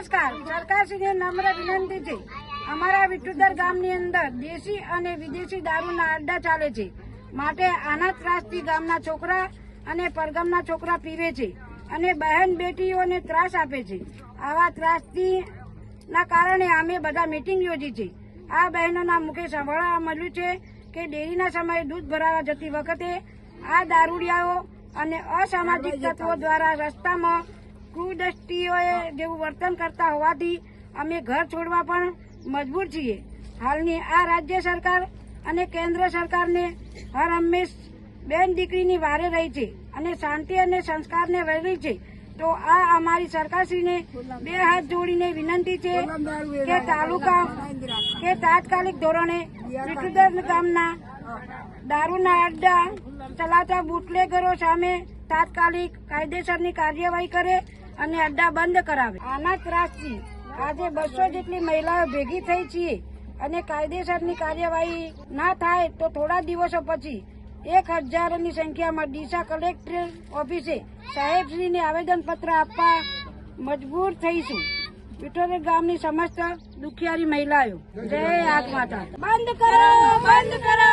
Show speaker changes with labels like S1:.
S1: નમસ્કાર. સરકારશ્રીને નમ્ર વિનંતી છે. અમારા વિઠુદર ગામની અંદર દેશી અને વિદેશી દારૂના અડ્ડા ચાલે છે. માટે આના ત્રાસથી ગામના છોકરા અને પરગામના છોકરા પીવે છે અને બહેન બેટીઓને ત્રાસ આપે છે. આવા ત્રાસથી ના કારણે અમે બધા મીટિંગ યોજી છે. આ બહેનોના મુખે સાંભળવા મળ્યું છે કે ડેરીના સમયે દૂધ ભરાવા જતી વખતે આ દારૂડિયાઓ અને અસામાજિક તત્વો દ્વારા રસ્તામાં કુદૃષ્ટિઓએ જેવું વર્તન કરતા હોવાથી અમે ઘર છોડવા પણ મજબૂર છીએ. હાલની આ રાજ્ય સરકાર અને કેન્દ્ર સરકારને હર હંમેશ બેન દીકરીની વારે રહી છે અને શાંતિ અને સંસ્કારને વહેલી છે. તો આ અમારી સરકારશ્રીને બે હાથ જોડીને વિનંતી છે કે તાલુકા કે તાત્કાલિક ધોરણે વિઠુદર ગામના દારૂના અડ્ડા ચલાવતા બુટલેગરો સામે તાત્કાલિક કાયદેસરની કાર્યવાહી કરે અને અડ્ડા બંધ કરાવે. આના ત્રાસથી આજે બસો જેટલી મહિલાઓ ભેગી થઈ છીએ અને કાયદેસરની કાર્યવાહી ના થાય તો થોડા દિવસો પછી એક હજારની સંખ્યામાં ડીસા કલેક્ટર ઓફિસે સાહેબશ્રીને આવેદનપત્ર આપવા મજબૂર થઈશું. વિઠોદર ગામની સમસ્ત દુખિયારી મહિલાઓ. જય આત્માતા બંધ કરો બંધ કરો!